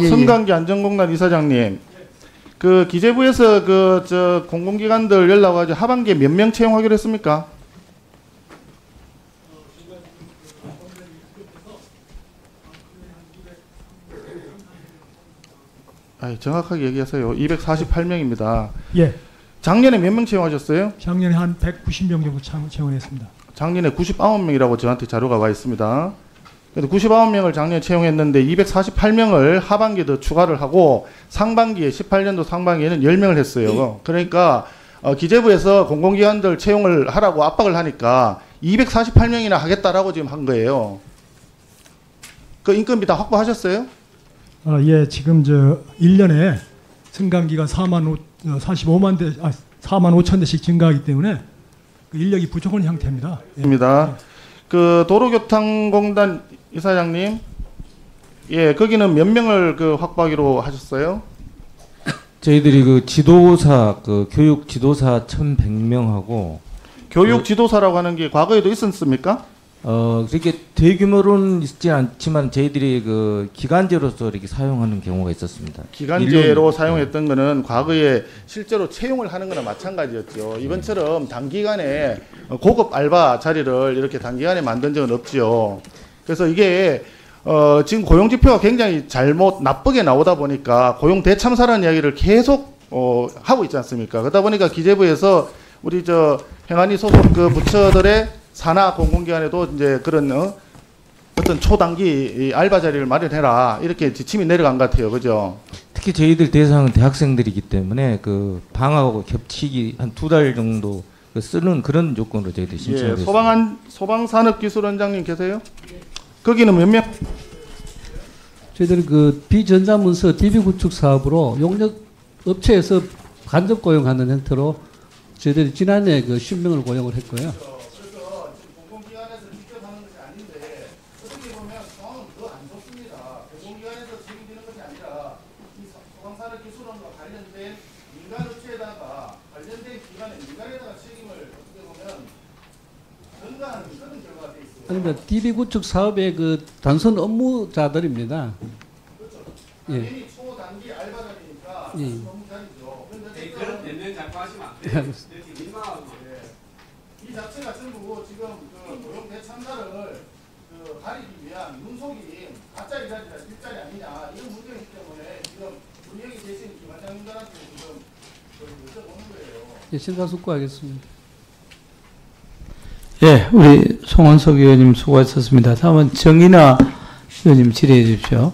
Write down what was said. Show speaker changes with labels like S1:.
S1: 예, 예.
S2: 선관기 안전공단 이사장님, 그 기재부에서 그 저 공공기관들 연락 와가지고 하반기에 몇 명 채용하기로 했습니까? 아, 정확하게 얘기하세요. 248명입니다.
S3: 예,
S2: 작년에 몇 명 채용하셨어요?
S3: 작년에 한 190명 정도 참- 채용했습니다.
S2: 작년에 99명이라고 저한테 자료가 와 있습니다. 그래서 99명을 작년에 채용했는데 248명을 하반기에 더 추가를 하고 상반기에 18년도 상반기에는 10명을 했어요. 그러니까 어, 기재부에서 공공기관들 채용을 하라고 압박을 하니까 248명이나 하겠다라고 지금 한 거예요. 그 인건비 다 확보하셨어요?
S3: 아, 예, 지금 저 1년에 승강기가 4만 5, 어, 45만 대, 아, 4만 5천 대씩 증가하기 때문에 그 인력이 부족한 형태입니다. 예.
S2: 입니다. 그 도로교통공단 이사장님, 예, 거기는 몇 명을 그 확보하기로 하셨어요?
S4: 저희들이 그 지도사 그 교육 지도사 1,100명하고
S2: 교육 지도사라고 하는 게 과거에도 있었습니까?
S4: 어 그렇게 대규모로는 있지 않지만 저희들이 그 기간제로서 이렇게 사용하는 경우가 있었습니다.
S2: 기간제로
S4: 일론-
S2: 사용했던 거는 과거에 실제로 채용을 하는 거나 마찬가지였죠. 이번처럼 단기간에 고급 알바 자리를 이렇게 단기간에 만든 적은 없지요. 그래서 이게 어, 지금 고용 지표가 굉장히 잘못 나쁘게 나오다 보니까 고용 대참사라는 이야기를 계속 어, 하고 있지 않습니까? 그러다 보니까 기재부에서 우리 저 행안위 소속 그 부처들의 산하 공공기관에도 이제 그런 어, 어떤 초단기 이 알바 자리를 마련해라 이렇게 지침이 내려간 것 같아요, 그죠?
S4: 특히 저희들 대상은 대학생들이기 때문에 그 방학하고 겹치기 한 두 달 정도 그 쓰는 그런 조건으로 저희들이
S2: 예,
S4: 신청을
S2: 소방안 소방산업기술원장님 계세요? 거기는 몇 명?
S1: 저희들이 그 비전자문서 DB 구축 사업으로 용역 업체에서 간접 고용하는 형태로 저희들이 지난해 그 10명을 고용을 했고요.
S2: 관련된 민간 업체에다가 관련된 기관의 민간에다가 책임을 어떻게 보면
S1: 아닙니다. DB 구축 사업의 그 단순 업무자들입니다. 예.
S2: 당연히 초단기 알바자리니까
S1: 예.
S2: 너무 자리죠. 그런데
S5: 네,
S2: 지금
S5: 그런 변명 자꾸 하시면 안 돼요. 민망하고.
S2: 이 자체가 전부 지금 그 고용 대참사를 그 가리기 위한 눈속임, 가짜 일자리다 일자리 아니냐 이런 문제이기 때문에 지금 우리 여기 계신 김원장님들한테 지금 그 여쭤보는 거예요.
S1: 예, 심사숙고하겠습니다.
S6: 예, 우리 송원석 의원님 수고하셨습니다. 다음은 정인아 의원님 질의해 주십시오.